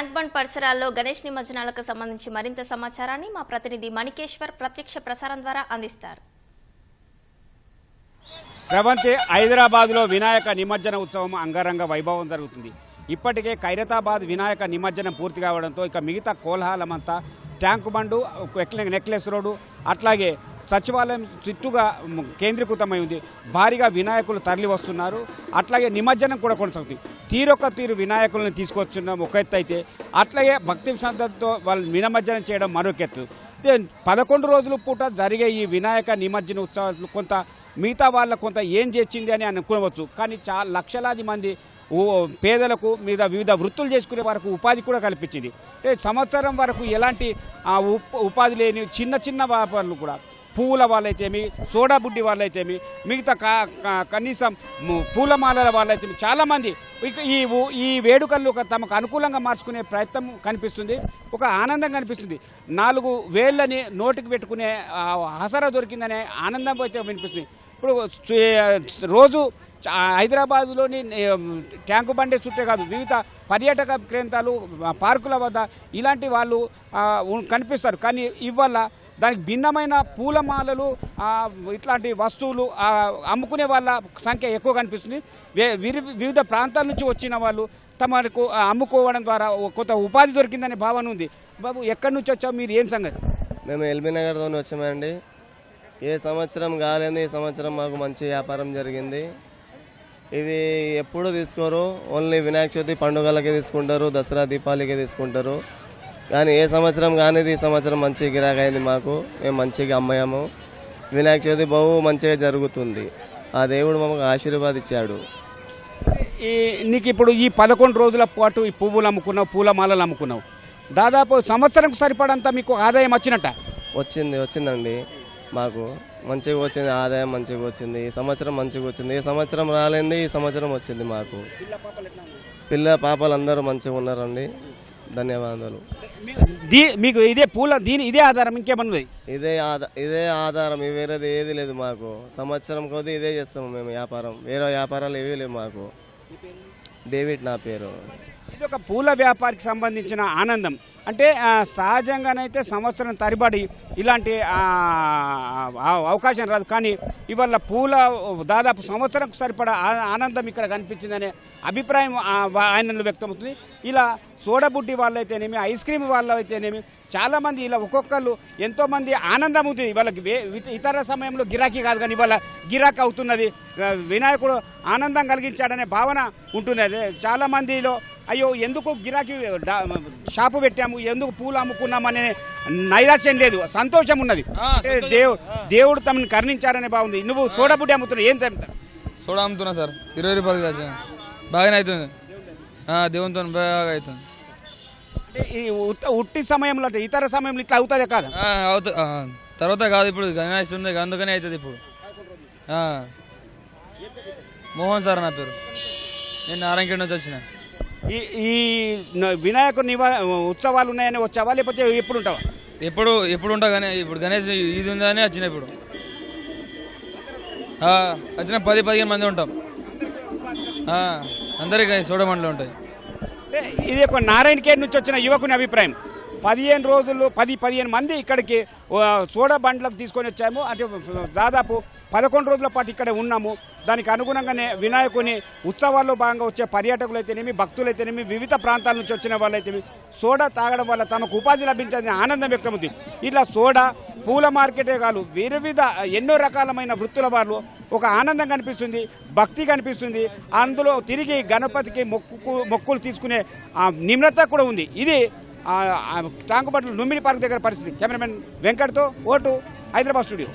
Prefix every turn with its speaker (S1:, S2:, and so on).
S1: Tank bund పరిసరాల్లో గణేష్ నిమజ్జనాలకు సంబంధించి మరింత సమాచారాన్ని మా ప్రతినిధి మణికేశ్వర్ ప్రత్యక్ష ప్రసారం ద్వారా అందిస్తారు.
S2: స్రవంతి హైదరాబాద్లో వినాయక నిమజ్జన ఉత్సవం అంగరంగ వైభవం జరుగుతుంది. ఇప్పటికే ఖైరతాబాద్ వినాయక నిమజ్జనం పూర్తి కావడంతో ఇక మిగతా కోలాహలమంతా ట్యాంకు బండు నెక్లె- నెక్లెస్ రోడ్డు అట్లాగే సచివాలయం చుట్టూగా కేంద్రీకృతమై ఉంది. భారీగా వినాయకులు తరలి వస్తున్నారు. అట్లాగే నిమజ్జనం కూడా కొనసాగుతుంది. తీరొక్క తీరు వినాయకులను తీసుకొచ్చిన ఒక ఎత్తు అయితే అట్లాగే భక్తి శ్రద్ధతో వాళ్ళు నిమజ్జనం చేయడం మరొక ఎత్తు. పదకొండు రోజుల పూట జరిగే ఈ వినాయక నిమజ్జన ఉత్సవాలు కొంత మిగతా వాళ్ళ కొంత ఏం చేసింది అని అనుకోవచ్చు. కానీ చాలా లక్షలాది మంది పేదలకు మీద వివిధ వృత్తులు చేసుకునే వరకు ఉపాధి కూడా కల్పించింది. సంవత్సరం వరకు ఎలాంటి ఉపాధి లేని చిన్న చిన్న వ్యాపారులు కూడా పువ్వుల వాళ్ళైతేమి సోడాబుడ్డి వాళ్ళైతేమి మిగతా కా- కనీసం పూలమాలల వాళ్ళైతేమి చాలామంది ఇక ఈ ఈ వేడుకలు తమకు అనుకూలంగా మార్చుకునే ప్రయత్నం కనిపిస్తుంది ఒక ఆనందం కనిపిస్తుంది. నాలుగు వేళ్ళని నోటికి పెట్టుకునే ఆసరా దొరికిందనే ఆనందం అయితే వినిపిస్తుంది. ఇప్పుడు రోజు హైదరాబాద్లోని ట్యాంకు బండి చుట్టే కాదు వివిధ పర్యాటక కేంద్రాలు పార్కుల వద్ద ఇలాంటి వాళ్ళు కనిపిస్తారు. కానీ ఇవాళ దానికి భిన్నమైన పూలమాలలు ఇట్లాంటి వస్తువులు అమ్ముకునే వాళ్ళ సంఖ్య ఎక్కువ కనిపిస్తుంది. విరి- వివిధ ప్రాంతాల నుంచి వచ్చిన వాళ్ళు తమకు అమ్ముకోవడం ద్వారా కొత్త కొంత ఉపాధి దొరికిందనే భావన ఉంది. బాబు ఎక్కడి నుంచి వచ్చావు? మీరు ఏం సంగతి?
S3: మేము ఎల్బీ నగర్తో వచ్చామండి. ఏ సంవత్సరం కాలేదు ఈ సంవత్సరం మాకు మంచి వ్యాపారం జరిగింది. ఇవి ఎప్పుడు తీసుకోరు. ఓన్లీ వినాయక చవితి పండుగలకే తీసుకుంటారు దసరా దీపావళికే తీసుకుంటారు. కానీ ఏ సంవత్సరం కానిది ఈ సంవత్సరం మంచి గిరాకీ అయింది మాకు. మేము మంచిగా అమ్మాము వినాయక చవితి బహు మంచిగా జరుగుతుంది. ఆ దేవుడు మాకు ఆశీర్వాదించాడు.
S2: ఈ నీకు ఇప్పుడు ఈ పదకొండు రోజుల పాటు ఈ పువ్వులు అమ్ముకున్నావు పూలమాలలు అమ్ముకున్నావు. దాదాపు సంవత్సరం సరిపడంత మీకు ఆదాయం వచ్చినట్ట?
S3: వచ్చింది వచ్చిందండి. మాకు మంచిగా వచ్చింది ఆదాయం మంచిగా వచ్చింది ఈ సంవత్సరం మంచిగా వచ్చింది. ఈ సంవత్సరం రాలేంది ఈ సంవత్సరం వచ్చింది మాకు. పిల్ల పాపలు అందరూ మంచిగా ఉన్నారండి. ధన్యవాదాలు.
S2: దీ మీకు ఇదే పూల దీని ఇదే ఆధారం ఇంకేమన్నా ఉంది
S3: ఇదే ఆధా ఇదే ఆధారం వేరేది ఏది లేదు మాకు. సంవత్సరం కొద్దీ ఇదే చేస్తాము మేము వ్యాపారం. వేరే వ్యాపారాలు ఏవీ లేవు మాకు. డేవిడ్ నా పేరు.
S2: ఇది ఒక పూల వ్యాపారికి సంబంధించిన ఆనందం. అంటే సహజంగానైతే సంవత్సరం తరబడి ఇలాంటి అవకాశం రాదు. కానీ ఇవాళ పూల దాదాపు సంవత్సరం సరిపడా ఆనందం ఇక్కడ కనిపించిందనే అభిప్రాయం ఆయనలో వ్యక్తమవుతుంది. ఇలా సోడబుడ్డి వాళ్ళైతేనేమి ఐస్ క్రీమ్ వాళ్ళైతేనేమి చాలామంది ఇలా ఒక్కొక్కళ్ళు ఎంతోమంది ఆనందం అవుతుంది. వాళ్ళకి ఇతర సమయంలో గిరాకీ కాదు కానీ ఇవాళ గిరాకీ అవుతున్నది. వినాయకుడు ఆనందం కలిగించాడనే భావన ఉంటున్నది. చాలామందిలో అయ్యో ఎందుకు గిరాకీ షాపు పెట్టాము ఎందుకు పూలు అమ్ముకున్నామనే నైరాశ్యం లేదు సంతోషం ఉన్నది. అంటే దేవు దేవుడు తమని కరుణించారనే బాగుంది నువ్వు సోడబుడ్డి అమ్ముతున్నావు ఏం తెమ్ముతావు
S4: సోడా అమ్ముతున్నా సార్. ఇరవై రూపాయలు కాదు బాగానే అవుతుంది. దేవునితో బాగా అవుతుంది.
S2: అంటే ఈ ఉట్టి సమయంలో అంటే ఇతర సమయంలో ఇట్లా అవుతుంది కాదు?
S4: ఆ, అవుత ఆ, తర్వాత కాదు ఇప్పుడు గణేష్ ఉంది అందుకనే అవుతుంది ఇప్పుడు. మోహన్ సార్ నా పేరు. నేను నారాయణఖేడ్ నుంచి వచ్చిన.
S2: ఈ వినాయకుడు నివా ఉత్సవాలు ఉన్నాయని వచ్చావా? లేకపోతే ఎప్పుడు ఉంటావా?
S4: ఎప్పుడు ఎప్పుడు ఉంటా కానీ ఇప్పుడు గణేష్ ఇది ఉందని వచ్చిన ఇప్పుడు. వచ్చిన పది పదిహేను మంది ఉంటాం. అందరికీ సోడమండలు ఉంటాయి.
S2: ఇది ఒక నారాయణ ఖేడ్ నుంచి వచ్చిన యువకుని అభిప్రాయం. పదిహేను రోజులు పది పదిహేను మంది ఇక్కడికి సోడా బండ్లకు తీసుకొని వచ్చాము. అంటే దాదాపు పదకొండు రోజుల పాటు ఇక్కడ ఉన్నాము. దానికి అనుగుణంగానే వినాయకుని ఉత్సవాల్లో భాగంగా వచ్చే పర్యాటకులు అయితేనేమి భక్తులు అయితేనేమి వివిధ ప్రాంతాల నుంచి వచ్చిన వాళ్ళైతేనేమి సోడా తాగడం వల్ల తమకు ఉపాధి లభించని ఆనందం వ్యక్తమవుతుంది ఇట్లా సోడా పూల మార్కెటే కాదు వివిధ ఎన్నో రకాలమైన వృత్తుల వాళ్ళు ఒక ఆనందం కనిపిస్తుంది భక్తి కనిపిస్తుంది. అందులో తిరిగి గణపతికి మొక్కు మొక్కులు తీసుకునే నిమ్రత కూడా ఉంది. ఇది టాంగుబట్లు లుంబిని పార్క్ దగ్గర పరిస్థితి. కెమెరామెన్ వెంకట్తో ఓటు హైదరాబాద్ స్టూడియో.